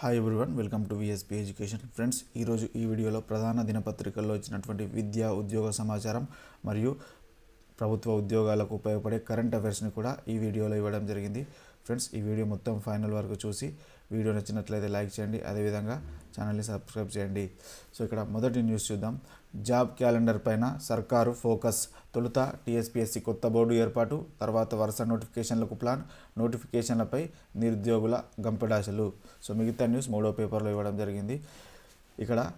Hi everyone welcome to VSP education friends ఈరోజు ఈ వీడియోలో ప్రధాన దినపత్రికల్లో ఇచ్చినటువంటి విద్య ఉద్యోగ సమాచారం మరియు ప్రభుత్వ ఉద్యోగాలకు ఉపయోగపడే కరెంట్ అఫైర్స్ని కూడా ఈ వీడియోలో ఇవ్వడం జరిగింది. ఫ్రెండ్స్ ఈ వీడియో మొత్తం ఫైనల్ వరకు చూసి వీడియో నచ్చినట్లయితే లైక్ చేయండి. అదేవిధంగా ఛానల్ని సబ్స్క్రైబ్ చేయండి. సో ఇక్కడ మొదటి న్యూస్ చూద్దాం. జాబ్ క్యాలెండర్ పైన సర్కారు ఫోకస్. తొలుత టీఎస్పీఎస్సీ కొత్త బోర్డు ఏర్పాటు తర్వాత వరుస నోటిఫికేషన్లకు ప్లాన్ నోటిఫికేషన్లపై నిరుద్యోగుల గంపెడాశలు. సో మిగతా న్యూస్ మూడో పేపర్లో ఇవ్వడం జరిగింది. ఇక్కడ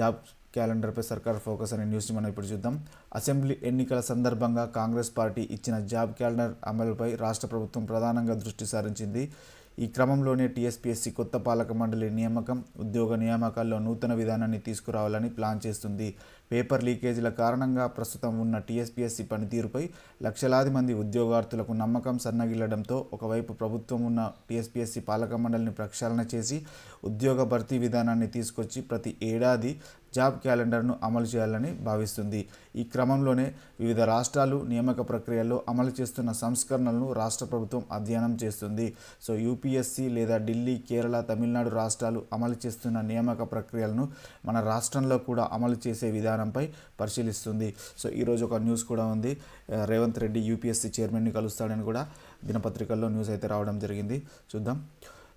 జాబ్ క్యాలెండర్పై సర్కార్ ఫోకస్ అనే న్యూస్ని మనం ఇప్పుడు చూద్దాం. అసెంబ్లీ ఎన్నికల సందర్భంగా కాంగ్రెస్ పార్టీ ఇచ్చిన జాబ్ క్యాలెండర్ అమలుపై రాష్ట్ర ప్రభుత్వం ప్రధానంగా దృష్టి సారించింది. ఈ క్రమంలోనే టీఎస్పీఎస్సీ కొత్త పాలక మండలి నియామకం ఉద్యోగ నియామకాల్లో నూతన విధానాన్ని తీసుకురావాలని ప్లాన్ చేస్తుంది. పేపర్ లీకేజీల కారణంగా ప్రస్తుతం ఉన్న టీఎస్పీఎస్సీ పనితీరుపై లక్షలాది మంది ఉద్యోగార్థులకు నమ్మకం సన్నగిల్లడంతో ఒకవైపు ప్రభుత్వం ఉన్న టీఎస్పీఎస్సీ పాలక మండలిని ప్రక్షాళన చేసి ఉద్యోగ భర్తీ విధానాన్ని తీసుకొచ్చి ప్రతి ఏడాది జాబ్ క్యాలెండర్ను అమలు చేయాలని భావిస్తుంది. ఈ క్రమంలోనే వివిధ రాష్ట్రాలు నియామక ప్రక్రియల్లో అమలు చేస్తున్న సంస్కరణలను రాష్ట్ర ప్రభుత్వం అధ్యయనం చేస్తుంది. సో యూపీఎస్సీ లేదా ఢిల్లీ కేరళ తమిళనాడు రాష్ట్రాలు అమలు చేస్తున్న నియామక ప్రక్రియలను మన రాష్ట్రంలో కూడా అమలు చేసే విధానంపై పరిశీలిస్తుంది. సో ఈరోజు ఒక న్యూస్ కూడా ఉంది. రేవంత్ రెడ్డి యూపీఎస్సీ చైర్మన్ని కలుస్తాడని కూడా దినపత్రికల్లో న్యూస్ అయితే రావడం జరిగింది. చూద్దాం.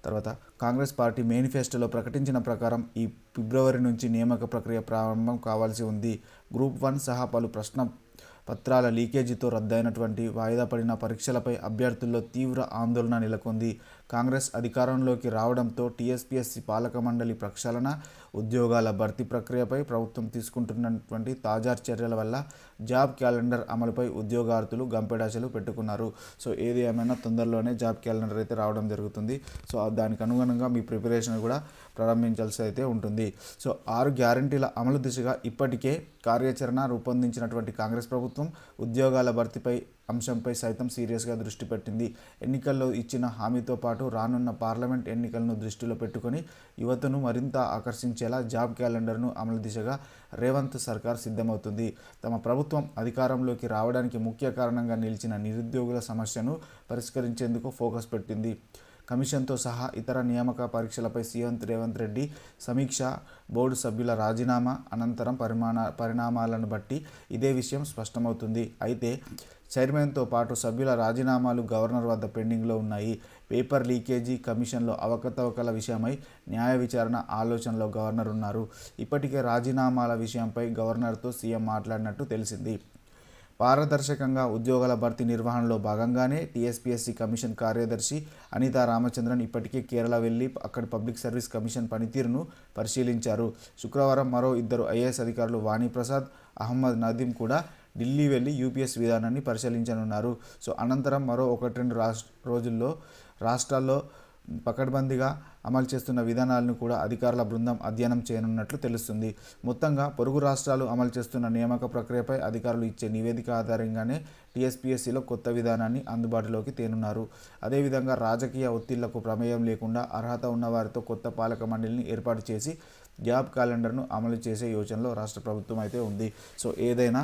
తర్వాత కాంగ్రెస్ పార్టీ మేనిఫెస్టోలో ప్రకటించిన ప్రకారం ఈ ఫిబ్రవరి నుంచి నియామక ప్రక్రియ ప్రారంభం కావాల్సి ఉంది. గ్రూప్ వన్ సహా పలు ప్రశ్న పత్రాల లీకేజీతో రద్దయినటువంటి వాయిదా పడిన పరీక్షలపై అభ్యర్థుల్లో తీవ్ర ఆందోళన నెలకొంది. కాంగ్రెస్ అధికారంలోకి రావడంతో టీఎస్పీఎస్సీ పాలక మండలి ప్రక్షాళన ఉద్యోగాల భర్తీ ప్రక్రియపై ప్రభుత్వం తీసుకుంటున్నటువంటి తాజా చర్యల వల్ల జాబ్ క్యాలెండర్ అమలుపై ఉద్యోగార్థులు గంపెడాశలు పెట్టుకున్నారు. సో ఏది ఏమైనా తొందరలోనే జాబ్ క్యాలెండర్ అయితే రావడం జరుగుతుంది. సో దానికి అనుగుణంగా మీ ప్రిపరేషన్ కూడా ప్రారంభించాల్సి అయితే ఉంటుంది. సో ఆరు గ్యారంటీల అమలు దిశగా ఇప్పటికే కార్యాచరణ రూపొందించినటువంటి కాంగ్రెస్ ప్రభుత్వం ఉద్యోగాల భర్తీపై అంశంపై సైతం సీరియస్గా దృష్టి పెట్టింది. ఎన్నికల్లో ఇచ్చిన హామీతో పాటు రానున్న పార్లమెంట్ ఎన్నికలను దృష్టిలో పెట్టుకొని యువతను మరింత ఆకర్షించేలా జాబ్ క్యాలెండర్ను అమలు దిశగా రేవంత్ సర్కార్ సిద్ధమవుతుంది. తమ ప్రభుత్వం అధికారంలోకి రావడానికి ముఖ్య కారణంగా నిలిచిన నిరుద్యోగుల సమస్యను పరిష్కరించేందుకు ఫోకస్ పెట్టింది. కమిషన్తో సహా ఇతర నియామక పరీక్షలపై సీఎం రేవంత్ రెడ్డి సమీక్ష బోర్డు సభ్యుల రాజీనామా అనంతరం పరిమాణ పరిణామాలను బట్టి ఇదే విషయం స్పష్టమవుతుంది. అయితే చైర్మన్తో పాటు సభ్యుల రాజీనామాలు గవర్నర్ వద్ద పెండింగ్లో ఉన్నాయి. పేపర్ లీకేజీ కమిషన్లో అవకతవకల విషయమై న్యాయ విచారణ ఆలోచనలో గవర్నర్ ఉన్నారు. ఇప్పటికే రాజీనామాల విషయంపై గవర్నర్తో సీఎం మాట్లాడినట్టు తెలిసింది. పారదర్శకంగా ఉద్యోగాల భర్తీ నిర్వహణలో భాగంగానే టీఎస్పీఎస్సీ కమిషన్ కార్యదర్శి అనితా రామచంద్రన్ ఇప్పటికే కేరళ వెళ్ళి అక్కడి పబ్లిక్ సర్వీస్ కమిషన్ పనితీరును పరిశీలించారు. శుక్రవారం మరో ఇద్దరు ఐఏఎస్ అధికారులు వాణిప్రసాద్ అహ్మద్ నదీం కూడా ఢిల్లీ వెళ్ళి యూపీఎస్ విధానాన్ని పరిశీలించనున్నారు. సో అనంతరం మరో ఒకటి రెండు రాష్ట్ర రోజుల్లో రాష్ట్రాల్లో పకడ్బందీగా అమలు చేస్తున్న విధానాలను కూడా అధికారుల బృందం అధ్యయనం చేయనున్నట్లు తెలుస్తుంది. మొత్తంగా పొరుగు రాష్ట్రాలు అమలు చేస్తున్న నియామక ప్రక్రియపై అధికారులు ఇచ్చే నివేదిక ఆధారంగానే టీఎస్పీఎస్సీలో కొత్త విధానాన్ని అందుబాటులోకి తేనున్నారు. అదేవిధంగా రాజకీయ ఒత్తిళ్ళకు ప్రమేయం లేకుండా అర్హత ఉన్నవారితో కొత్త పాలక మండలిని ఏర్పాటు చేసి గ్యాప్ క్యాలెండర్ను అమలు చేసే యోచనలో రాష్ట్ర ప్రభుత్వం అయితే ఉంది. సో ఏదైనా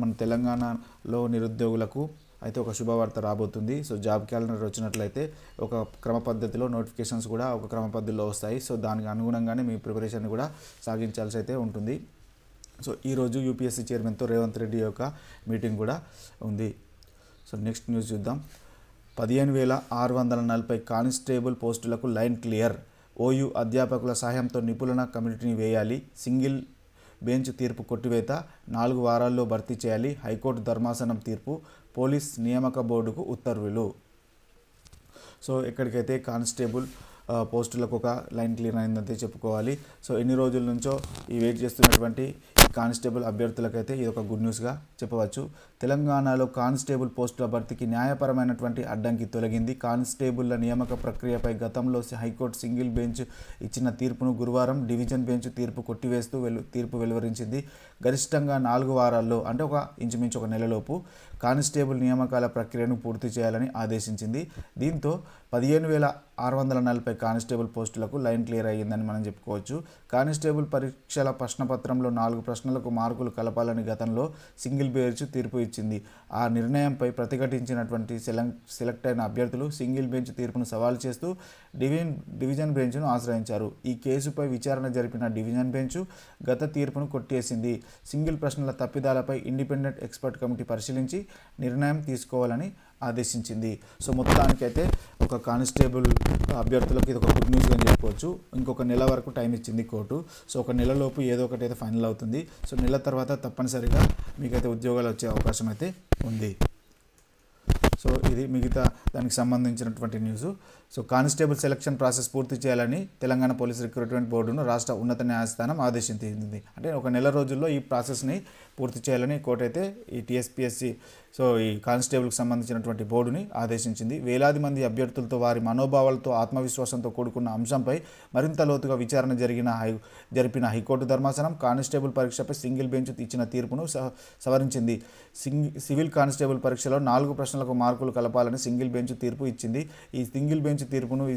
మన తెలంగాణలో నిరుద్యోగులకు అయితే ఒక శుభవార్త రాబోతుంది. సో జాబ్ క్యాలెండర్ వచ్చినట్లయితే ఒక క్రమ పద్ధతిలో నోటిఫికేషన్స్ కూడా ఒక క్రమ పద్ధతిలో వస్తాయి. సో దానికి అనుగుణంగానే మీ ప్రిపరేషన్ కూడా సాగించాల్సి అయితే ఉంటుంది. సో ఈరోజు యూపీఎస్సీ చైర్మన్తో రేవంత్ రెడ్డి యొక్క మీటింగ్ కూడా ఉంది. సో నెక్స్ట్ న్యూస్ చూద్దాం. పదిహేను వేల ఆరు వందల నలభై కానిస్టేబుల్ పోస్టులకు లైన్ క్లియర్. ఓయూ అధ్యాపకుల సహాయంతో నిపుణుల కమిటీని వేయాలి. సింగిల్ బెంచ్ తీర్పు కొట్టివేత నాలుగు వారాల్లో భర్తీ చేయాలి. హైకోర్టు ధర్మాసనం తీర్పు పోలీస్ నియామక బోర్డుకు ఉత్తర్వులు. సో ఎక్కడికైతే కానిస్టేబుల్ పోస్టులకు ఒక లైన్ క్లియర్ అయిందంతే చెప్పుకోవాలి. సో ఎన్ని రోజుల నుంచో ఈ వెయిట్ చేస్తున్నటువంటి కానిస్టేబుల్ అభ్యర్థులకైతే ఇది ఒక గుడ్ న్యూస్గా చెప్పవచ్చు. తెలంగాణలో కానిస్టేబుల్ పోస్టుల భర్తీకి న్యాయపరమైనటువంటి అడ్డంకి తొలగింది. కానిస్టేబుల్ల నియామక ప్రక్రియపై గతంలో హైకోర్టు సింగిల్ బెంచ్ ఇచ్చిన తీర్పును గురువారం డివిజన్ బెంచ్ తీర్పు కొట్టివేస్తూ వెలు తీర్పు వెలువరించింది. గరిష్టంగా నాలుగు వారాల్లో అంటే ఒక ఇంచుమించు ఒక నెలలోపు కానిస్టేబుల్ నియామకాల ప్రక్రియను పూర్తి చేయాలని ఆదేశించింది. దీంతో పదిహేను వేల ఆరు వందల నలభై కానిస్టేబుల్ పోస్టులకు లైన్ క్లియర్ అయ్యిందని మనం చెప్పుకోవచ్చు. కానిస్టేబుల్ పరీక్షల ప్రశ్నపత్రంలో నాలుగు ప్రశ్న ప్రశ్నలకు మార్కులు కలపాలని గతంలో సింగిల్ బెంచ్ తీర్పు ఇచ్చింది. ఆ నిర్ణయంపై ప్రతిఘటించినటువంటి సెలెక్ట్ సెలెక్ట్ అయిన అభ్యర్థులు సింగిల్ బెంచ్ తీర్పును సవాల్ చేస్తూ డివిజన్ డివిజన్ బెంచ్ను ఆశ్రయించారు. ఈ కేసుపై విచారణ జరిపిన డివిజన్ బెంచ్ గత తీర్పును కొట్టేసింది సింగిల్ ప్రశ్నల తప్పిదాలపై ఇండిపెండెంట్ ఎక్స్పర్ట్ కమిటీ పరిశీలించి నిర్ణయం తీసుకోవాలని ఆదేశించింది. సో మొత్తానికైతే ఒక కానిస్టేబుల్ అభ్యర్థులకు ఇది ఒక గుడ్ న్యూస్ అని చెప్పుకోవచ్చు ఇంకొక నెల వరకు టైం ఇచ్చింది కోర్టు. సో ఒక నెలలోపు ఏదో ఒకటి అయితే ఫైనల్ అవుతుంది. సో నెల తర్వాత తప్పనిసరిగా మీకైతే ఉద్యోగాలు వచ్చే అవకాశం అయితే ఉంది. సో ఇది మిగతా దానికి సంబంధించినటువంటి news so constable selection process పూర్తి చేయాలని తెలంగాణ పోలీస్ రిక్రూట్మెంట్ బోర్డును రాష్ట్ర ఉన్నత న్యాయస్థానం ఆదేశించింది. అంటే ఒక నెల రోజుల్లో ఈ ప్రాసెస్ని పూర్తి చేయాలని కోర్టు అయితే ఈ టీఎస్పీఎస్సి సో ఈ కానిస్టేబుల్కి సంబంధించినటువంటి బోర్డుని ఆదేశించింది. వేలాది మంది అభ్యర్థులతో వారి మనోభావాలతో ఆత్మవిశ్వాసంతో కూడుకున్న అంశంపై మరింత లోతుగా విచారణ జరిగిన హై జరిపిన హైకోర్టు ధర్మాసనం కానిస్టేబుల్ పరీక్షపై సింగిల్ బెంచ్ ఇచ్చిన తీర్పును స- సవరించింది. సింగ్ సివిల్ కానిస్టేబుల్ పరీక్షలో నాలుగు ప్రశ్నలకు మార్కులు కలపాలని సింగిల్ బెంచ్ తీర్పు ఇచ్చింది. ఈ సింగిల్ బెంచ్ తీర్పును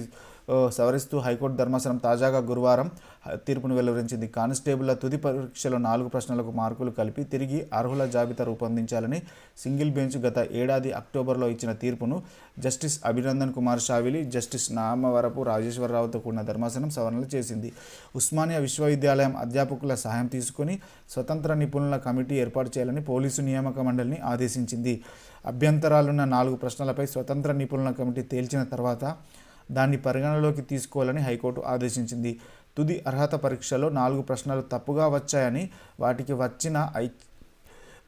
సవరిస్తూ హైకోర్టు ధర్మాసనం తాజాగా గురువారం తీర్పును వెలువరించింది. కానిస్టేబుల్ల తుది పరీక్షలో నాలుగు ప్రశ్నలకు మార్కులు కలిపి తిరిగి అర్హుల జాబితా రూపొందించాలని సింగిల్ బెంచ్ గత ఏడాది అక్టోబర్లో ఇచ్చిన తీర్పును జస్టిస్ అభినందన్ కుమార్ షావిలి జస్టిస్ నామవరపు రాజేశ్వరరావుతో కూడిన ధర్మాసనం సవరణలు చేసింది. ఉస్మానియా విశ్వవిద్యాలయం అధ్యాపకుల సహాయం తీసుకుని స్వతంత్ర నిపుణుల కమిటీ ఏర్పాటు చేయాలని పోలీసు నియామక మండలిని ఆదేశించింది. అభ్యంతరాలున్న నాలుగు ప్రశ్నలపై స్వతంత్ర నిపుణుల కమిటీ తేల్చిన తర్వాత దాన్ని పరిగణలోకి తీసుకోవాలని హైకోర్టు ఆదేశించింది. తుది అర్హత పరీక్షలో నాలుగు ప్రశ్నలు తప్పుగా వచ్చాయని వాటికి వచ్చిన ఐ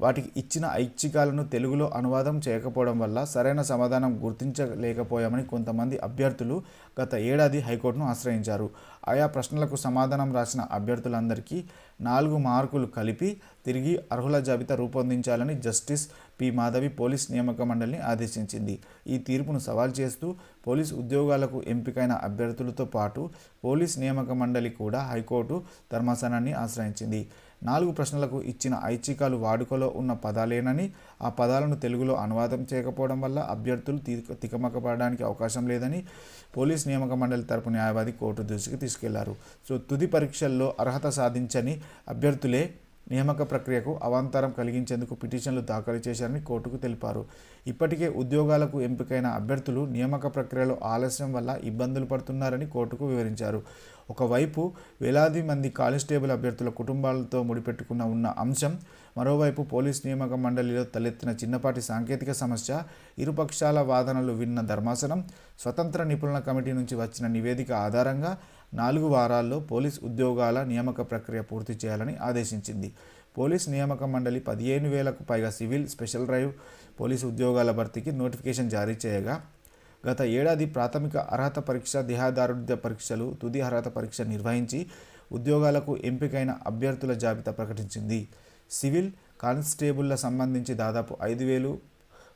వాటికి ఇచ్చిన ఐచ్ఛికాలను తెలుగులో అనువాదం చేయకపోవడం వల్ల సరైన సమాధానం గుర్తించలేకపోయామని కొంతమంది అభ్యర్థులు గత ఏడాది హైకోర్టును ఆశ్రయించారు. ఆయా ప్రశ్నలకు సమాధానం రాసిన అభ్యర్థులందరికీ నాలుగు మార్కులు కలిపి తిరిగి అర్హుల జాబితా రూపొందించాలని జస్టిస్ పి మాధవి పోలీస్ నియామక మండలిని ఆదేశించింది. ఈ తీర్పును సవాల్ చేస్తూ పోలీస్ ఉద్యోగాలకు ఎంపికైన అభ్యర్థులతో పాటు పోలీస్ నియామక మండలి కూడా హైకోర్టు ధర్మాసనాన్ని ఆశ్రయించింది. నాలుగు ప్రశ్నలకు ఇచ్చిన ఐచ్ఛికాలు వాడుకలో ఉన్న పదాలేనని ఆ పదాలను తెలుగులో అనువాదం చేయకపోవడం వల్ల అభ్యర్థులు తికమకపడడానికి అవకాశం లేదని పోలీస్ నియామక మండలి తరపు న్యాయవాది కోర్టు దృష్టికి తీసుకెళ్ళారు. సో తుది పరీక్షల్లో అర్హత సాధించని అభ్యర్థులే నియామక ప్రక్రియకు అవాంతరం కలిగించేందుకు పిటిషన్లు దాఖలు చేశారని కోర్టుకు తెలిపారు. ఇప్పటికే ఉద్యోగాలకు ఎంపికైన అభ్యర్థులు నియామక ప్రక్రియలో ఆలస్యం వల్ల ఇబ్బందులు పడుతున్నారని కోర్టుకు వివరించారు. ఒకవైపు వేలాది మంది కానిస్టేబుల్ అభ్యర్థుల కుటుంబాలతో ముడిపెట్టుకున్న ఉన్న అంశం మరోవైపు పోలీస్ నియామక మండలిలో తలెత్తిన చిన్నపాటి సాంకేతిక సమస్య ఇరుపక్షాల వాదనలు విన్న ధర్మాసనం స్వతంత్ర నిపుణుల కమిటీ నుంచి వచ్చిన నివేదిక ఆధారంగా నాలుగు వారాల్లో పోలీస్ ఉద్యోగాల నియామక ప్రక్రియ పూర్తి చేయాలని ఆదేశించింది. పోలీస్ నియామక మండలి పదిహేను వేలకు పైగా సివిల్ స్పెషల్ డ్రైవ్ పోలీసు ఉద్యోగాల భర్తీకి నోటిఫికేషన్ జారీ చేయగా గత ఏడాది ప్రాథమిక అర్హత పరీక్ష దేహదారుఢ్య పరీక్షలు తుది అర్హత పరీక్ష నిర్వహించి ఉద్యోగాలకు ఎంపికైన అభ్యర్థుల జాబితా ప్రకటించింది. సివిల్ కానిస్టేబుల్ల సంబంధించి దాదాపు ఐదు వేలు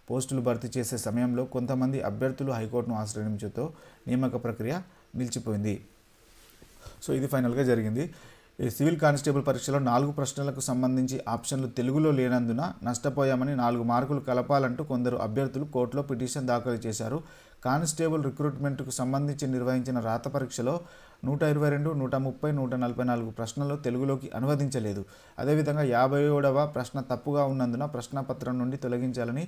పోస్టులు భర్తీ చేసే సమయంలో కొంతమంది అభ్యర్థులు హైకోర్టును ఆశ్రయించడంతో నియామక ప్రక్రియ నిలిచిపోయింది. సో ఇది ఫైనల్గా జరిగింది. ఈ సివిల్ కానిస్టేబుల్ పరీక్షలో నాలుగు ప్రశ్నలకు సంబంధించి ఆప్షన్లు తెలుగులో లేనందున నష్టపోయామని నాలుగు మార్కులు కలపాలంటూ కొందరు అభ్యర్థులు కోర్టులో పిటిషన్ దాఖలు చేశారు. కానిస్టేబుల్ రిక్రూట్మెంట్కు సంబంధించి నిర్వహించిన రాత పరీక్షలో నూట ఇరవై రెండు నూట ముప్పై నూట నలభై నాలుగు ప్రశ్నలు తెలుగులోకి అనువదించలేదు. అదేవిధంగా యాభై ఏడవ ప్రశ్న తప్పుగా ఉన్నందున ప్రశ్నపత్రం నుండి తొలగించాలని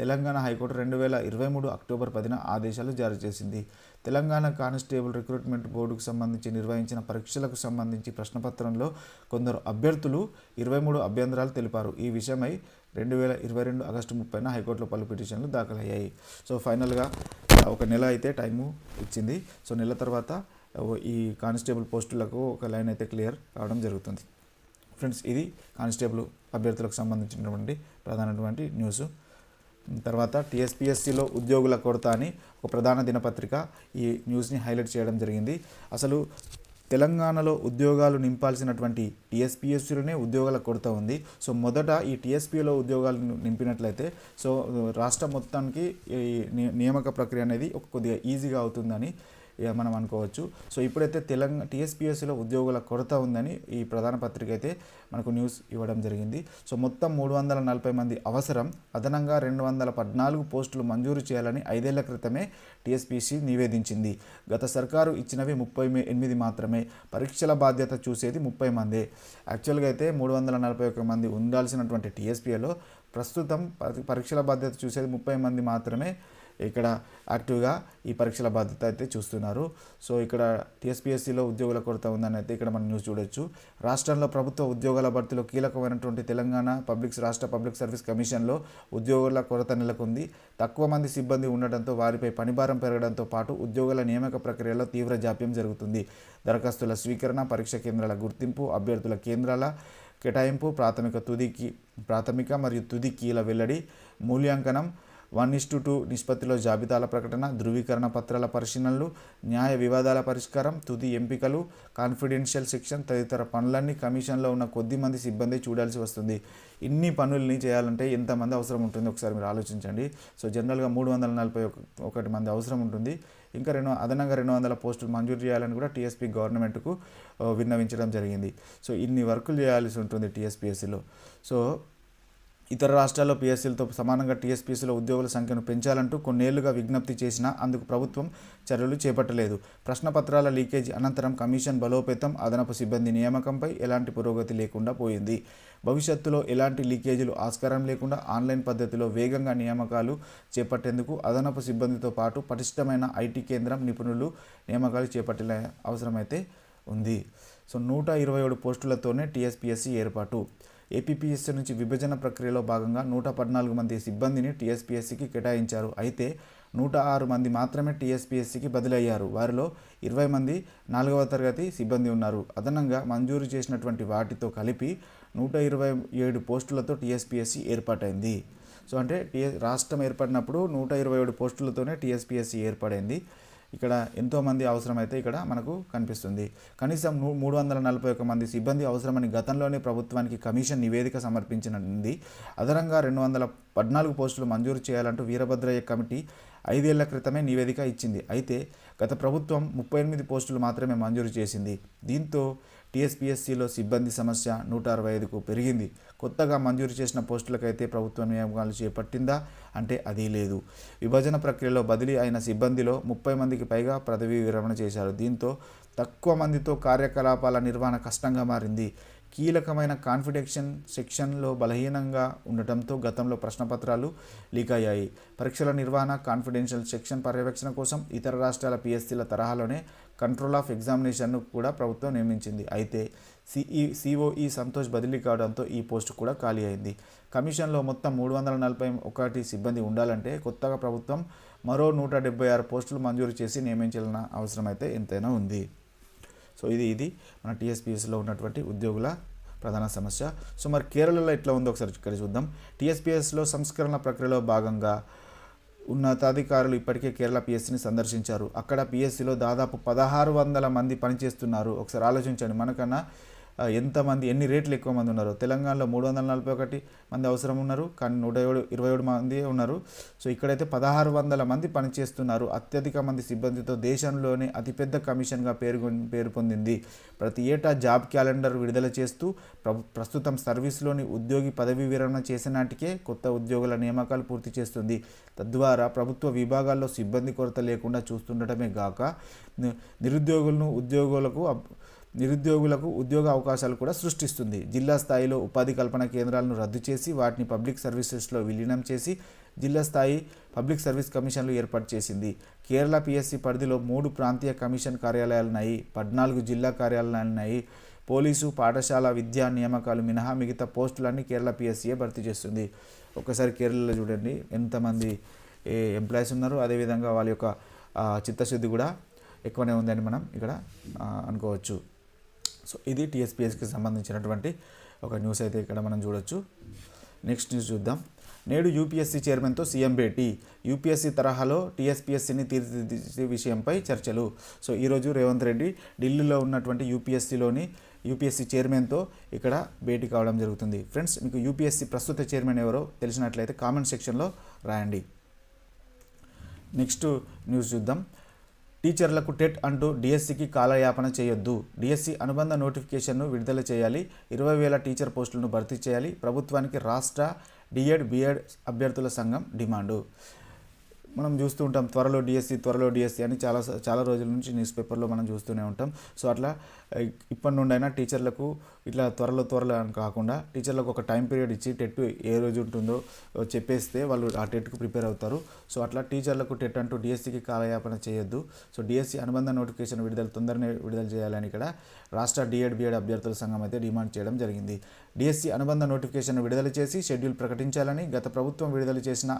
తెలంగాణ హైకోర్టు రెండు వేల ఇరవై మూడు అక్టోబర్ పదిన ఆదేశాలు జారీ చేసింది. తెలంగాణ కానిస్టేబుల్ రిక్రూట్మెంట్ బోర్డుకు సంబంధించి నిర్వహించిన పరీక్షలకు సంబంధించి ప్రశ్నపత్రంలో కొందరు అభ్యర్థులు ఇరవై మూడు అభ్యంతరాలు తెలిపారు. ఈ విషయమై రెండు వేల ఇరవై రెండు ఆగస్టు ముప్పైన హైకోర్టులో పలు పిటిషన్లు దాఖలయ్యాయి. సో ఫైనల్గా ఒక నెల అయితే టైము ఇచ్చింది. సో నెల తర్వాత ఈ కానిస్టేబుల్ పోస్టులకు ఒక లైన్ అయితే క్లియర్ కావడం జరుగుతుంది. ఫ్రెండ్స్ ఇది కానిస్టేబుల్ అభ్యర్థులకు సంబంధించినటువంటి ప్రధానటువంటి న్యూస్. తర్వాత టీఎస్పీఎస్సీలో ఉద్యోగుల కొరత అని ఒక ప్రధాన దినపత్రిక ఈ న్యూస్ని హైలైట్ చేయడం జరిగింది. అసలు తెలంగాణలో ఉద్యోగాలు నింపాల్సినటువంటి టీఎస్పీఎస్సీలోనే ఉద్యోగాల కొరత ఉంది. సో మొదట ఈ టీఎస్పీలో ఉద్యోగాలు నింపినట్లయితే సో రాష్ట్రం మొత్తానికి ఈ నియామక ప్రక్రియ అనేది ఒక కొద్దిగా ఈజీగా అవుతుందని మనం అనుకోవచ్చు. సో ఇప్పుడైతే తెలంగాణ టీఎస్పీఎస్సీలో ఉద్యోగుల కొరత ఉందని ఈ ప్రధాన పత్రిక అయితే మనకు న్యూస్ ఇవ్వడం జరిగింది. సో మొత్తం మూడు వందల నలభై మంది అవసరం. అదనంగా రెండు వందల పద్నాలుగు పోస్టులు మంజూరు చేయాలని ఐదేళ్ళ క్రితమే టీఎస్పీసీ నివేదించింది. గత సర్కారు ఇచ్చినవి ముప్పై ఎనిమిది మాత్రమే. పరీక్షల బాధ్యత చూసేది ముప్పై మందే. యాక్చువల్గా అయితే మూడు వందల నలభై ఒక్క మంది ఉండాల్సినటువంటి టీఎస్పీఏలో ప్రస్తుతం పరీక్షల బాధ్యత చూసేది ముప్పై మంది మాత్రమే. ఇక్కడ యాక్టివ్గా ఈ పరీక్షల బాధ్యత అయితే చూస్తున్నారు. సో ఇక్కడ టీఎస్పీఎస్సీలో ఉద్యోగుల కొరత ఉందని అయితే ఇక్కడ మనం న్యూస్ చూడొచ్చు. రాష్ట్రంలో ప్రభుత్వ ఉద్యోగాల భర్తీలో కీలకమైనటువంటి తెలంగాణ పబ్లిక్ రాష్ట్ర పబ్లిక్ సర్వీస్ కమిషన్లో ఉద్యోగుల కొరత నెలకొంది. తక్కువ మంది సిబ్బంది ఉండడంతో వారిపై పనిభారం పెరగడంతో పాటు ఉద్యోగుల నియామక ప్రక్రియలో తీవ్ర జాప్యం జరుగుతుంది. దరఖాస్తుల స్వీకరణ పరీక్ష కేంద్రాల గుర్తింపు అభ్యర్థుల కేంద్రాల కేటాయింపు ప్రాథమిక తుదికి ప్రాథమిక మరియు తుది కీల వెల్లడి మూల్యాంకనం వన్ ఇస్ టు టూ నిష్పత్తిలో జాబితాల ప్రకటన ధృవీకరణ పత్రాల పరిశీలనలు న్యాయ వివాదాల పరిష్కారం తుది ఎంపికలు కాన్ఫిడెన్షియల్ సెక్షన్ తదితర పనులన్నీ కమిషన్లో ఉన్న కొద్ది మంది సిబ్బంది చూడాల్సి వస్తుంది. ఇన్ని పనుల్ని చేయాలంటే ఎంతమంది అవసరం ఉంటుంది? ఒకసారి మీరు ఆలోచించండి. సో జనరల్గా మూడు వందల నలభై ఒకటి మంది అవసరం ఉంటుంది. ఇంకా రెండు అదనంగా రెండు వందల పోస్టులు మంజూరు చేయాలని కూడా టీఎస్పీ గవర్నమెంట్కు విన్నవించడం జరిగింది. సో ఇన్ని వర్కులు చేయాల్సి ఉంటుంది టీఎస్పీఎస్సీలో. సో ఇతర రాష్ట్రాల్లో పీఎస్సీలతో సమానంగా టీఎస్పీసీలో ఉద్యోగుల సంఖ్యను పెంచాలంటూ కొన్నేళ్ళుగా విజ్ఞప్తి చేసినా అందుకు ప్రభుత్వం చర్యలు చేపట్టలేదు. ప్రశ్నపత్రాల లీకేజ్ అనంతరం కమిషన్ బలోపేతం అదనపు సిబ్బంది నియామకంపై ఎలాంటి పురోగతి లేకుండా పోయింది. భవిష్యత్తులో ఎలాంటి లీకేజీలు ఆస్కారం లేకుండా ఆన్లైన్ పద్ధతిలో వేగంగా నియామకాలు చేపట్టేందుకు అదనపు సిబ్బందితో పాటు పటిష్టమైన ఐటీ కేంద్రం నిపుణులు నియామకాలు చేపట్టిన అవసరమైతే ఉంది. సో నూట ఇరవై ఏడు పోస్టులతోనే టీఎస్పీఎస్సీ ఏర్పాటు. ఏపీపీఎస్సీ నుంచి విభజన ప్రక్రియలో భాగంగా నూట పద్నాలుగు మంది సిబ్బందిని టీఎస్పీఎస్సీకి కేటాయించారు. అయితే నూట ఆరు మంది మాత్రమే టీఎస్పీఎస్సీకి బదిలయ్యారు. వారిలో ఇరవై మంది నాలుగవ తరగతి సిబ్బంది ఉన్నారు. అదనంగా మంజూరు చేసినటువంటి వాటితో కలిపి నూట ఇరవై ఏడు పోస్టులతో టీఎస్పీఎస్సీ ఏర్పాటైంది. సో అంటే టీఎస్ రాష్ట్రం ఏర్పడినప్పుడు నూట ఇరవై ఏడు పోస్టులతోనే టీఎస్పీఎస్సీ ఏర్పడింది. ఇక్కడ ఎంతోమంది అవసరమైతే ఇక్కడ మనకు కనిపిస్తుంది. కనీసం మూడు వందల నలభై ఒక మంది సిబ్బంది అవసరమని గతంలోనే ప్రభుత్వానికి కమిషన్ నివేదిక సమర్పించనుంది. అదనంగా రెండు వందల పద్నాలుగు పోస్టులు మంజూరు చేయాలంటూ వీరభద్రయ్య కమిటీ ఐదేళ్ళ క్రితమే నివేదిక ఇచ్చింది. అయితే గత ప్రభుత్వం ముప్పై ఎనిమిది పోస్టులు మాత్రమే మంజూరు చేసింది. దీంతో టీఎస్పీఎస్సీలో సిబ్బంది సమస్య నూట అరవై ఐదుకు పెరిగింది. కొత్తగా మంజూరు చేసిన పోస్టులకైతే ప్రభుత్వ నియామకాలు చేపట్టిందా అంటే అది లేదు. విభజన ప్రక్రియలో బదిలీ అయిన సిబ్బందిలో ముప్పై మందికి పైగా పదవీ విరమణ చేశారు. దీంతో తక్కువ మందితో కార్యకలాపాల నిర్వహణ కష్టంగా మారింది. కీలకమైన కాన్ఫిడెక్షన్ సెక్షన్లో బలహీనంగా ఉండటంతో గతంలో ప్రశ్నపత్రాలు లీక్ అయ్యాయి. పరీక్షల నిర్వహణ కాన్ఫిడెన్షియల్ సెక్షన్ పర్యవేక్షణ కోసం ఇతర రాష్ట్రాల పిఎస్సీల తరహాలోనే కంట్రోల్ ఆఫ్ ఎగ్జామినేషన్ను కూడా ప్రభుత్వం నియమించింది. అయితే సిఈ సిఓఈ సంతోష్ బదిలీ కావడంతో ఈ పోస్టు కూడా ఖాళీ అయింది. కమిషన్లో మొత్తం మూడు వందల నలభై ఒకటి సిబ్బంది ఉండాలంటే కొత్తగా ప్రభుత్వం మరో నూట డెబ్బై ఆరు పోస్టులు మంజూరు చేసి నియమించాలన్న అవసరమైతే ఎంతైనా ఉంది. సో ఇది ఇది మన టీఎస్పీఎస్లో ఉన్నటువంటి ఉద్యోగుల ప్రధాన సమస్య. సో మరి కేరళలో ఎట్లా ఉందో ఒకసారి ఇక్కడ చూద్దాం. టీఎస్పీఎస్లో సంస్కరణ ప్రక్రియలో భాగంగా ఉన్నతాధికారులు ఇప్పటికే కేరళ పిఎస్సిని సందర్శించారు. అక్కడ పిఎస్సిలో దాదాపు పదహారు వందల మంది పనిచేస్తున్నారు. ఒకసారి ఆలోచించండి. మనకన్నా ఎంతమంది ఎన్ని రేట్లు ఎక్కువ మంది ఉన్నారు? తెలంగాణలో మూడు వందల నలభై ఒకటి మంది అవసరం ఉన్నారు కానీ నూట ఏడు ఇరవై ఏడు మంది ఉన్నారు. సో ఇక్కడైతే పదహారు వందల మంది పనిచేస్తున్నారు. అత్యధిక మంది సిబ్బందితో దేశంలోనే అతిపెద్ద కమిషన్గా పేరు పేరు పొందింది ప్రతి ఏటా జాబ్ క్యాలెండర్ విడుదల చేస్తూ ప్రస్తుతం సర్వీస్లోని ఉద్యోగి పదవీ విరమణ చేసిన నాటికే కొత్త ఉద్యోగుల నియామకాలు పూర్తి చేస్తుంది. తద్వారా ప్రభుత్వ విభాగాల్లో సిబ్బంది కొరత లేకుండా చూస్తుండటమే గాక నిరుద్యోగులను ఉద్యోగులకు నిరుద్యోగులకు ఉద్యోగ అవకాశాలు కూడా సృష్టిస్తుంది. జిల్లా స్థాయిలో ఉపాధి కల్పన కేంద్రాలను రద్దు చేసి వాటిని పబ్లిక్ సర్వీసెస్లో విలీనం చేసి జిల్లా స్థాయి పబ్లిక్ సర్వీస్ కమిషన్లు ఏర్పాటు చేసింది. కేరళ పిఎస్సి పరిధిలో మూడు ప్రాంతీయ కమిషన్ కార్యాలయాలు ఉన్నాయి పద్నాలుగు జిల్లా కార్యాలయాలు ఉన్నాయి పోలీసు పాఠశాల విద్యా నియామకాలు మినహా మిగతా పోస్టులన్నీ కేరళ పిఎస్సీయే భర్తీ చేస్తుంది. ఒకసారి కేరళలో చూడండి ఎంతమంది ఎంప్లాయీస్ ఉన్నారు? అదేవిధంగా వాళ్ళ యొక్క చిత్తశుద్ధి కూడా ఎక్కువనే ఉందని మనం ఇక్కడ అనుకోవచ్చు. సో ఇది టీఎస్పీఎస్కి సంబంధించినటువంటి ఒక న్యూస్ అయితే ఇక్కడ మనం చూడొచ్చు. నెక్స్ట్ న్యూస్ చూద్దాం. నేడు యూపీఎస్సీ చైర్మన్తో సీఎం భేటీ. యూపీఎస్సీ తరహాలో టీఎస్పీఎస్సీని తీర్చిదిద్దే విషయంపై చర్చలు. సో ఈరోజు రేవంత్ రెడ్డి ఢిల్లీలో ఉన్నటువంటి యూపీఎస్సీలోని యూపీఎస్సీ చైర్మన్తో ఇక్కడ భేటీ కావడం జరుగుతుంది. ఫ్రెండ్స్ మీకు యూపీఎస్సీ ప్రస్తుత చైర్మన్ ఎవరో తెలిసినట్లయితే కామెంట్ సెక్షన్లో రాయండి. నెక్స్ట్ న్యూస్ చూద్దాం. టీచర్లకు టెట్ అంటూ డిఎస్సికి కాలయాపన చేయొద్దు. డిఎస్సి అనుబంధ నోటిఫికేషన్ను విడుదల చేయాలి. ఇరవై వేల టీచర్ పోస్టులను భర్తీ చేయాలి. ప్రభుత్వానికి రాష్ట్ర డిఎడ్ బిఎడ్ అభ్యర్థుల సంఘం డిమాండు. మనం చూస్తూ ఉంటాం త్వరలో డిఎస్సి త్వరలో డిఎస్సి అని చాలా చాలా రోజుల నుంచి న్యూస్ పేపర్లో మనం చూస్తూనే ఉంటాం. సో అట్లా ఇప్పటి నుండి అయినా టీచర్లకు ఇట్లా త్వరలో త్వరలో అని కాకుండా టీచర్లకు ఒక టైం పీరియడ్ ఇచ్చి టెట్ ఏ రోజు ఉంటుందో చెప్పేస్తే వాళ్ళు ఆ టెట్కు ప్రిపేర్ అవుతారు. సో అట్లా టీచర్లకు టెట్ అంటూ డిఎస్సికి కాలయాపన చేయొద్దు. సో డిఎస్సి అనుబంధ నోటిఫికేషన్ విడుదల తొందరనే విడుదల చేయాలని ఇక్కడ రాష్ట్ర డిఎడ్ బిఎడ్ అభ్యర్థుల సంఘం అయితే డిమాండ్ చేయడం జరిగింది. డిఎస్సి అనుబంధ నోటిఫికేషన్ విడుదల చేసి షెడ్యూల్ ప్రకటించాలని గత ప్రభుత్వం విడుదల చేసిన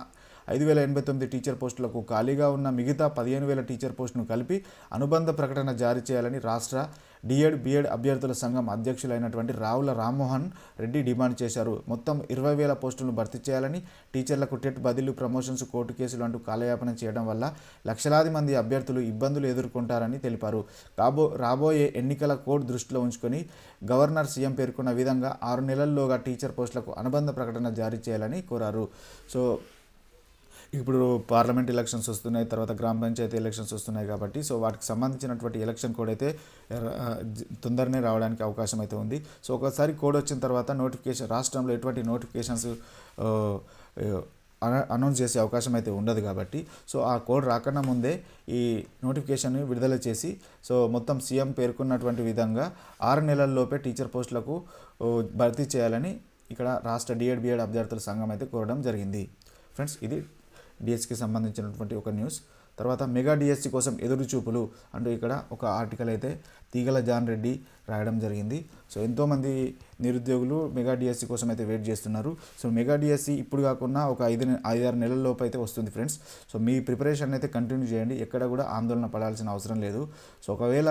ఐదు వేల ఎనభై తొమ్మిది టీచర్ పోస్టులకు ఖాళీగా ఉన్న మిగతా పదిహేను వేల టీచర్ పోస్టును కలిపి అనుబంధ ప్రకటన జారీ చేయాలని రాష్ట్ర డిఎడ్ బిఎడ్ అభ్యర్థుల సంఘం అధ్యక్షులైనటువంటి రావుల రామ్మోహన్ రెడ్డి డిమాండ్ చేశారు. మొత్తం ఇరవై వేల పోస్టులను భర్తీ చేయాలని టీచర్లకు టెట్ బదిలీ ప్రమోషన్స్ కోర్టు కేసులు అంటూ కాలయాపన చేయడం వల్ల లక్షలాది మంది అభ్యర్థులు ఇబ్బందులు ఎదుర్కొంటారని తెలిపారు. కాబో రాబోయే ఎన్నికల కోడ్ దృష్టిలో ఉంచుకొని గవర్నర్ సీఎం పేర్కొన్న విధంగా ఆరు నెలల్లోగా టీచర్ పోస్టులకు అనుబంధ ప్రకటన జారీ చేయాలని కోరారు. సో ఇప్పుడు పార్లమెంట్ ఎలక్షన్స్ వస్తున్నాయి తర్వాత గ్రామ పంచాయతీ ఎలక్షన్స్ వస్తున్నాయి కాబట్టి సో వాటికి సంబంధించినటువంటి ఎలక్షన్ కోడ్ అయితే తొందరనే రావడానికి అవకాశం అయితే ఉంది. సో ఒకసారి కోడ్ వచ్చిన తర్వాత నోటిఫికేషన్ రాష్ట్రంలో ఎటువంటి నోటిఫికేషన్స్ అనౌన్స్ చేసే అవకాశం అయితే ఉండదు కాబట్టి సో ఆ కోడ్ రాకన్నా ముందే ఈ నోటిఫికేషన్ విడుదల చేసి సో మొత్తం సీఎం పేర్కొన్నటువంటి విధంగా ఆరు నెలల్లోపే టీచర్ పోస్టులకు భర్తీ చేయాలని ఇక్కడ రాష్ట్ర డిఎడ్ బిఎడ్ అభ్యర్థుల సంఘం అయితే కోరడం జరిగింది. ఫ్రెండ్స్ ఇది డిఎస్సికి సంబంధించినటువంటి ఒక న్యూస్. తర్వాత మెగా డిఎస్సి కోసం ఎదురుచూపులు. అంటూ ఇక్కడ ఒక ఆర్టికల్ అయితే తీగల జాన్ రెడ్డి రాయడం జరిగింది. సో ఎంతోమంది నిరుద్యోగులు మెగా డిఎస్సి కోసం అయితే వెయిట్ చేస్తున్నారు. సో మెగా డిఎస్సి ఇప్పుడు కాకుండా ఒక ఐదు ఐదారు నెలల లోపు అయితే వస్తుంది ఫ్రెండ్స్. సో మీ ప్రిపరేషన్ అయితే కంటిన్యూ చేయండి. ఎక్కడ కూడా ఆందోళన పడాల్సిన అవసరం లేదు. సో ఒకవేళ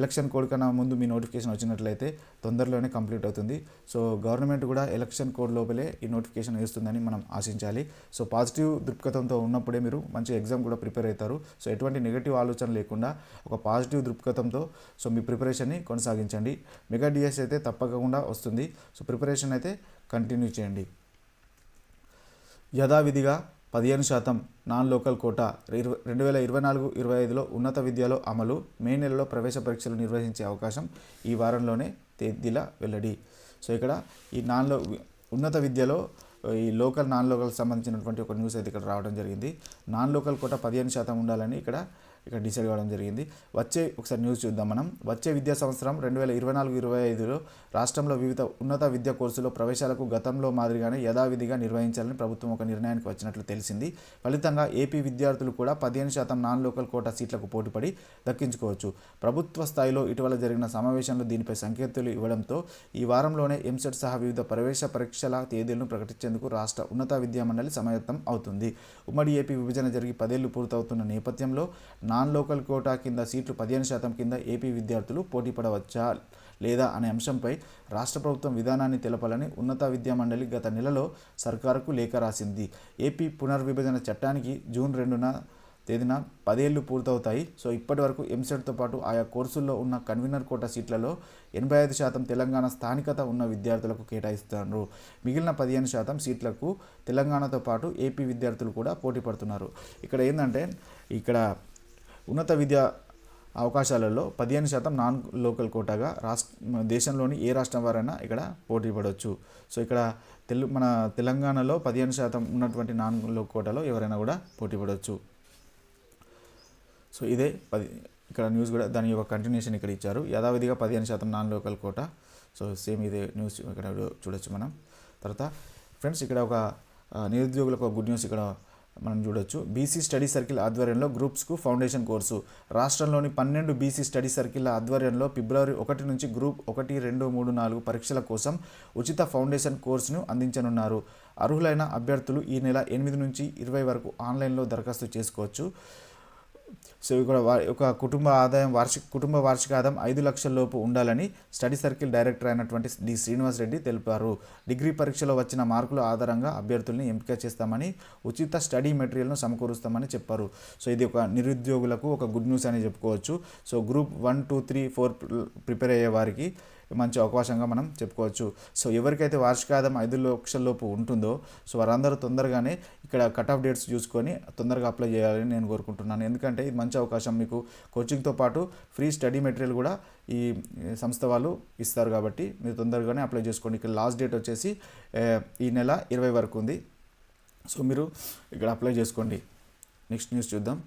ఎలక్షన్ కోడ్ కన్నా ముందు మీ నోటిఫికేషన్ వచ్చినట్లయితే తొందరలోనే కంప్లీట్ అవుతుంది. సో గవర్నమెంట్ కూడా ఎలక్షన్ కోడ్ లోపలే ఈ నోటిఫికేషన్ వేస్తుందని మనం ఆశించాలి. సో పాజిటివ్ దృక్పథంతో ఉన్నప్పుడే మీరు మంచి ఎగ్జామ్ కూడా ప్రిపేర్ అవుతారు. సో ఎటువంటి నెగిటివ్ ఆలోచన లేకుండా ఒక పాజిటివ్ దృక్పథంతో సో మీ ప్రిపరేషన్ని కొనసాగించండి. మెగా డిఎస్ అయితే తప్పకుండా వస్తుంది. సో ప్రిపరేషన్ అయితే కంటిన్యూ చేయండి. యథావిధిగా పదిహేను శాతం నాన్ లోకల్ కోటా ఇరవై రెండు వేల ఇరవై నాలుగు ఇరవై ఐదులో ఉన్నత విద్యలో అమలు మే నెలలో ప్రవేశ పరీక్షలు నిర్వహించే అవకాశం ఈ వారంలోనే తేదీలా వెల్లడి. సో ఇక్కడ ఈ నాన్లో ఉన్నత విద్యలో ఈ లోకల్ నాన్ లోకల్ సంబంధించినటువంటి ఒక న్యూస్ అయితే ఇక్కడ రావడం జరిగింది. నాన్ లోకల్ కోట పదిహేను శాతం ఉండాలని ఇక్కడ ఇక్కడ డిసైడ్ కావడం జరిగింది. వచ్చే ఒకసారి న్యూస్ చూద్దాం మనం. వచ్చే విద్యా సంవత్సరం రెండు వేల ఇరవై నాలుగు ఇరవై ఐదులో రాష్ట్రంలో వివిధ ఉన్నత విద్యా కోర్సులో ప్రవేశాలకు గతంలో మాదిరిగానే యథావిధిగా నిర్వహించాలని ప్రభుత్వం ఒక నిర్ణయానికి వచ్చినట్లు తెలిసింది. ఫలితంగా ఏపీ విద్యార్థులు కూడా పదిహేను శాతం నాన్ లోకల్ కోటా సీట్లకు పోటీపడి దక్కించుకోవచ్చు. ప్రభుత్వ స్థాయిలో ఇటీవల జరిగిన సమావేశంలో దీనిపై సంకేతాలు ఇవ్వడంతో ఈ వారంలోనే ఎంసెట్ సహా వివిధ ప్రవేశ పరీక్షల తేదీలను ప్రకటించేందుకు రాష్ట్ర ఉన్నత విద్యామండలి సమాయత్తం అవుతుంది. ఉమ్మడి ఏపీ విభజన జరిగి పదేళ్ళు పూర్తవుతున్న నేపథ్యంలో నాన్ లోకల్ కోటా కింద సీట్లు పదిహేను శాతం కింద ఏపీ విద్యార్థులు పోటీ పడవచ్చా లేదా అనే అంశంపై రాష్ట్ర ప్రభుత్వం విధానాన్ని తెలపాలని ఉన్నత విద్యా మండలి గత నెలలో సర్కారుకు లేఖ రాసింది. ఏపీ పునర్విభజన చట్టానికి జూన్ రెండున తేదీన పదేళ్ళు పూర్తవుతాయి. సో ఇప్పటి వరకు ఎంసెట్తో పాటు ఆయా కోర్సుల్లో ఉన్న కన్వీనర్ కోట సీట్లలో ఎనభై ఐదు శాతం తెలంగాణ స్థానికత ఉన్న విద్యార్థులకు కేటాయిస్తున్నారు మిగిలిన పదిహేను శాతం సీట్లకు తెలంగాణతో పాటు ఏపీ విద్యార్థులు కూడా పోటీ పడుతున్నారు. ఇక్కడ ఏంటంటే ఇక్కడ ఉన్నత విద్య అవకాశాలలో పదిహేను శాతం నాన్ లోకల్ కోటాగా రాష్ట్ర దేశంలోని ఏ రాష్ట్రం వారైనా ఇక్కడ పోటీ పడవచ్చు సో ఇక్కడ తెలు మన తెలంగాణలో పదిహేను శాతం ఉన్నటువంటి నాన్ లోకల్ కోటాలో ఎవరైనా కూడా పోటీ పడవచ్చు సో ఇదే పది ఇక్కడ న్యూస్ కూడా దాని యొక్క కంటిన్యూషన్ ఇక్కడ ఇచ్చారు. యథావిధిగా పదిహేను శాతం non local quota. So same ఇదే న్యూస్ ఇక్కడ చూడొచ్చు మనం. తర్వాత ఫ్రెండ్స్ ఇక్కడ ఒక నిరుద్యోగులకు ఒక గుడ్ న్యూస్ ఇక్కడ మనం చూడొచ్చు. బీసీ స్టడీ సర్కిల్ ఆధ్వర్యంలో గ్రూప్స్కు ఫౌండేషన్ కోర్సు రాష్ట్రంలోని పన్నెండు బీసీ స్టడీ సర్కిల్ ఆధ్వర్యంలో ఫిబ్రవరి ఒకటి నుంచి గ్రూప్ ఒకటి రెండు మూడు నాలుగు పరీక్షల కోసం ఉచిత ఫౌండేషన్ కోర్సును అందించనున్నారు. అర్హులైన అభ్యర్థులు ఈ నెల ఎనిమిది నుంచి ఇరవై వరకు ఆన్లైన్లో దరఖాస్తు చేసుకోవచ్చు. సో ఇక్కడ ఒక కుటుంబ ఆదాయం వార్షిక కుటుంబ వార్షిక ఆదాయం ఐదు లక్షల లోపు ఉండాలని స్టడీ సర్కిల్ డైరెక్టర్ అయినటువంటి డి శ్రీనివాస్ రెడ్డి తెలిపారు. డిగ్రీ పరీక్షలో వచ్చిన మార్కుల ఆధారంగా అభ్యర్థుల్ని ఎంపిక చేస్తామని ఉచిత స్టడీ మెటీరియల్ను సమకూరుస్తామని చెప్పారు. సో ఇది ఒక నిరుద్యోగులకు ఒక గుడ్ న్యూస్ అని చెప్పుకోవచ్చు. So group one two three four prepare అయ్యే వారికి మంచి అవకాశంగా మనం చెప్పుకోవచ్చు. సో ఎవరికైతే వార్షిక ఆదాయం ఐదు లక్షల లోపు ఉంటుందో సో వారందరూ తొందరగానే ఇక్కడ కట్ ఆఫ్ డేట్స్ చూసుకొని తొందరగా అప్లై చేయాలని నేను కోరుకుంటున్నాను. ఎందుకంటే ఇది మంచి అవకాశం మీకు. కోచింగ్తో పాటు ఫ్రీ స్టడీ మెటీరియల్ కూడా ఈ సంస్థ వాళ్ళు ఇస్తారు కాబట్టి మీరు తొందరగానే అప్లై చేసుకోండి. ఇక్కడ లాస్ట్ డేట్ వచ్చేసి ఈ నెల ఇరవై వరకు ఉంది. సో మీరు ఇక్కడ అప్లై చేసుకోండి. నెక్స్ట్ న్యూస్ చూద్దాం.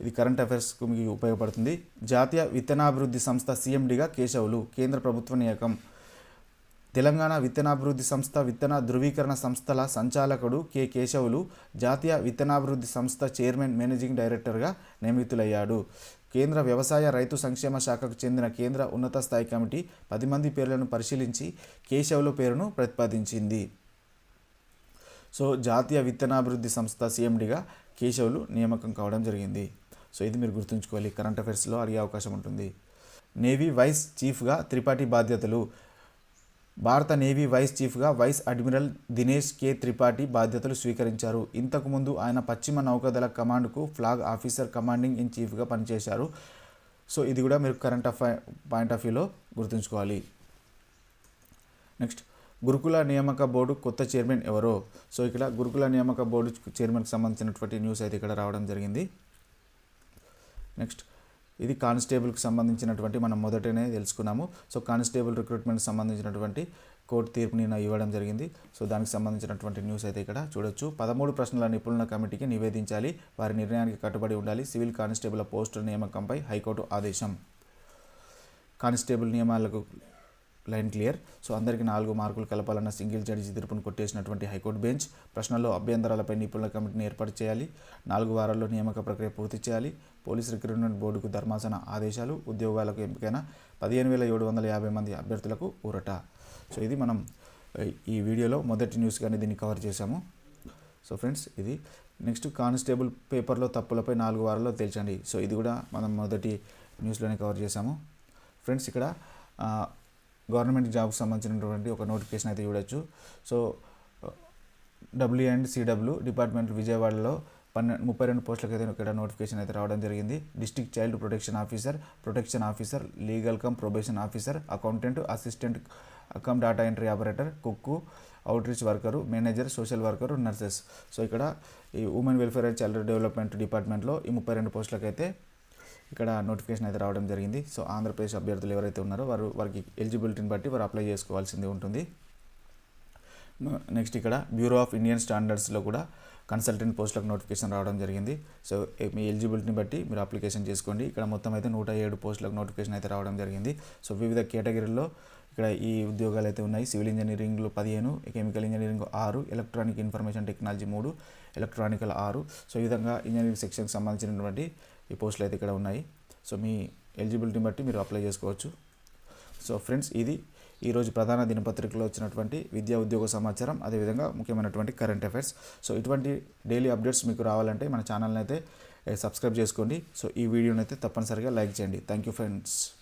ఇది కరెంట్ అఫైర్స్కు మీకు ఉపయోగపడుతుంది. జాతీయ విత్తనాభివృద్ధి సంస్థ సీఎండిగా కేశవులు కేంద్ర ప్రభుత్వ నియకం తెలంగాణ విత్తనాభివృద్ధి సంస్థ విత్తన ధృవీకరణ సంస్థల సంచాలకుడు కె కేశవులు జాతీయ విత్తనాభివృద్ధి సంస్థ చైర్మన్ మేనేజింగ్ డైరెక్టర్గా నియమితులయ్యాడు. కేంద్ర వ్యవసాయ రైతు సంక్షేమ శాఖకు చెందిన కేంద్ర ఉన్నత స్థాయి కమిటీ పది మంది పేర్లను పరిశీలించి కేశవుల పేరును ప్రతిపాదించింది. సో జాతీయ విత్తనాభివృద్ధి సంస్థ సీఎండిగా కేశవులు నియామకం కావడం జరిగింది. సో ఇది మీరు గుర్తుంచుకోవాలి. కరెంట్ అఫైర్స్లో అడిగే అవకాశం ఉంటుంది. నేవీ వైస్ చీఫ్గా త్రిపాఠి బాధ్యతలు. భారత నేవీ వైస్ చీఫ్గా vice admiral Dinesh K Tripathi బాధ్యతలు స్వీకరించారు. ఇంతకుముందు ఆయన పశ్చిమ నౌకాదళ కమాండ్కు ఫ్లాగ్ ఆఫీసర్ కమాండింగ్ ఇన్ చీఫ్గా పనిచేశారు. సో ఇది కూడా మీరు కరెంట్ అఫై పాయింట్ ఆఫ్ వ్యూలో గుర్తుంచుకోవాలి. నెక్స్ట్ గురుకుల నియామక బోర్డు కొత్త చైర్మన్ ఎవరో? సో ఇక్కడ గురుకుల నియామక బోర్డు చైర్మన్కి సంబంధించినటువంటి న్యూస్ అయితే ఇక్కడ రావడం జరిగింది. నెక్స్ట్ ఇది కానిస్టేబుల్కి సంబంధించినటువంటి మనం మొదటనే తెలుసుకున్నాము. సో కానిస్టేబుల్ రిక్రూట్మెంట్ సంబంధించినటువంటి కోర్టు తీర్పు నిన్న ఇవ్వడం జరిగింది. సో దానికి సంబంధించినటువంటి న్యూస్ అయితే ఇక్కడ చూడొచ్చు. పదమూడు ప్రశ్నల నిపుణుల కమిటీకి నివేదించాలి. వారి నిర్ణయానికి కట్టుబడి ఉండాలి. సివిల్ కానిస్టేబుల్ పోస్టుల నియామకంపై హైకోర్టు ఆదేశం. కానిస్టేబుల్ నియమాలకు లైన్ క్లియర్. సో అందరికీ నాలుగు మార్కులు కలపాలన్న సింగిల్ జడ్జి తీర్పును కొట్టేసినటువంటి హైకోర్టు బెంచ్ ప్రశ్నల్లో అభ్యంతరాలపై నిపుణుల కమిటీని ఏర్పాటు చేయాలి. నాలుగు వారాల్లో నియామక ప్రక్రియ పూర్తి చేయాలి. పోలీస్ రిక్రూట్మెంట్ బోర్డుకు ధర్మాసన ఆదేశాలు ఉద్యోగాలకు ఎంపికైన పదిహేను వేల ఏడు వందల యాభై మంది అభ్యర్థులకు ఊరట. సో ఇది మనం ఈ వీడియోలో మొదటి న్యూస్ కానీ దీన్ని కవర్ చేశాము. సో ఫ్రెండ్స్ ఇది నెక్స్ట్ కానిస్టేబుల్ పేపర్లో తప్పులపై నాలుగు వారాల్లో తేల్చండి. సో ఇది కూడా మనం మొదటి న్యూస్లోనే కవర్ చేశాము. ఫ్రెండ్స్ ఇక్కడ గవర్నమెంట్ జాబ్కి సంబంధించినటువంటి ఒక నోటిఫికేషన్ అయితే చూడొచ్చు. So W and CW department విజయవాడలో పన్నెండు ముప్పై రెండు పోస్టులకు అయితే ఇక్కడ నోటిఫికేషన్ అయితే రావడం జరిగింది. District child protection officer protection officer legal cum probation officer accountant assistant cum data entry operator cook outreach worker manager social worker nurses. So ఇక్కడ ఈ women welfare and child development డిపార్ట్మెంట్లో ఈ ముప్పై రెండు పోస్టులకైతే ఇక్కడ నోటిఫికేషన్ అయితే రావడం జరిగింది. సో ఆంధ్రప్రదేశ్ అభ్యర్థులు ఎవరైతే ఉన్నారో వారు వారికి ఎలిజిబిలిటీని బట్టి వారు అప్లై చేసుకోవాల్సింది ఉంటుంది. నెక్స్ట్ ఇక్కడ బ్యూరో ఆఫ్ ఇండియన్ స్టాండర్డ్స్లో కూడా కన్సల్టెంట్ పోస్టులకు నోటిఫికేషన్ రావడం జరిగింది. సో మీ ఎలిజిబిలిటీని బట్టి మీరు అప్లికేషన్ చేసుకోండి. ఇక్కడ మొత్తం అయితే నూట ఏడు పోస్టులకు నోటిఫికేషన్ అయితే రావడం జరిగింది. సో వివిధ కేటగిరీల్లో ఇక్కడ ఈ ఉద్యోగాలు అయితే ఉన్నాయి. సివిల్ ఇంజనీరింగ్లో పదిహేను కెమికల్ ఇంజనీరింగ్ ఆరు ఎలక్ట్రానిక్ ఇన్ఫర్మేషన్ టెక్నాలజీ మూడు ఎలక్ట్రానికల్ ఆరు. సో ఈ విధంగా ఇంజనీరింగ్ సెక్షన్కి సంబంధించినటువంటి ఈ పోస్టులు అయితే ఇక్కడ ఉన్నాయి. సో మీ ఎలిజిబిలిటీని బట్టి మీరు అప్లై చేసుకోవచ్చు. సో ఫ్రెండ్స్ ఇది ఈరోజు ప్రధాన దినపత్రికలో వచ్చినటువంటి విద్యా ఉద్యోగ సమాచారం అదేవిధంగా ముఖ్యమైనటువంటి కరెంట్ అఫైర్స్ సో ఇటువంటి డైలీ అప్డేట్స్ మీకు రావాలంటే మన ఛానల్ని అయితే eh, సబ్స్క్రైబ్ చేసుకోండి. సో ఈ వీడియోని అయితే తప్పనిసరిగా లైక్ చేయండి. Thank you friends